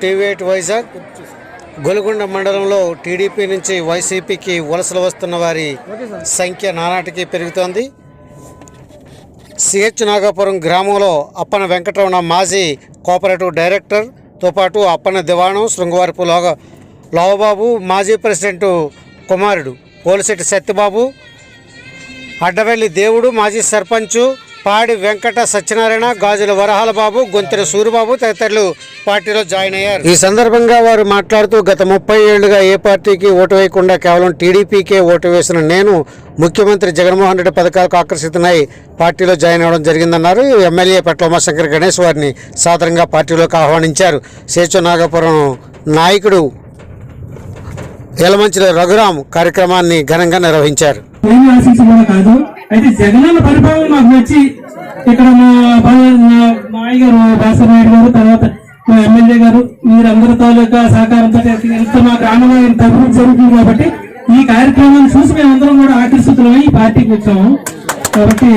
TV eight Vizag Golugonda మండలంలో TDP నుంచి వైసీపీకి వలసలు వస్తున్న వారి సంఖ్య నానాటికి పెరుగుతోంది. సిహెచ్ నాగాపురం గ్రామంలో అప్పన వెంకటరమణ మాజీ కోఆపరేటివ్ డైరెక్టర్తో పాటు అప్పన దివాణం శృంగవారపు లోగ లోవబాబు మాజీ ప్రెసిడెంట్ కుమారుడు పోలిశెట్టి సత్యబాబు అడ్డవెల్లి దేవుడు మాజీ సర్పంచు పాడి వెంకట సత్యనారాయణ గాజుల వరహాల బాబు గొంతెర సూరిబాబు తదితరులు పార్టీలో జాయిన్ అయ్యారు. ఈ సందర్భంగా వారు మాట్లాడుతూ గత ముప్పై ఏళ్ళుగా ఏ పార్టీకి ఓటు వేయకుండా కేవలం టీడీపీకే ఓటు వేసిన నేను ముఖ్యమంత్రి జగన్మోహన్ రెడ్డి పథకాలకు ఆకర్షితున్నై పార్టీలో జాయిన్ అవ్వడం జరిగిందన్నారు. ఎమ్మెల్యే పట్ల ఉమాశంకర్ గణేష్ వారిని సాదరంగా పార్టీలోకి ఆహ్వానించారు. సేచు నాగపురం నాయకుడు యలమంచిల రఘురాం కార్యక్రమాన్ని ఘనంగా నిర్వహించారు. కాదు. అయితే జగనన్న పరిపాలన మాకు నచ్చి ఇక్కడ మా బా- మా మాయ గారు గారు తర్వాత మా ఎమ్మెల్యే గారు మీరందరి తాలూకా సహకారంతో ఇంత మా గ్రామంలో ఇంత అభివృద్ధి జరుగుతుంది కాబట్టి ఈ కార్యక్రమాన్ని చూసి మేమందరం కూడా ఆకర్షితులమై ఈ పార్టీకి వచ్చాము. కాబట్టి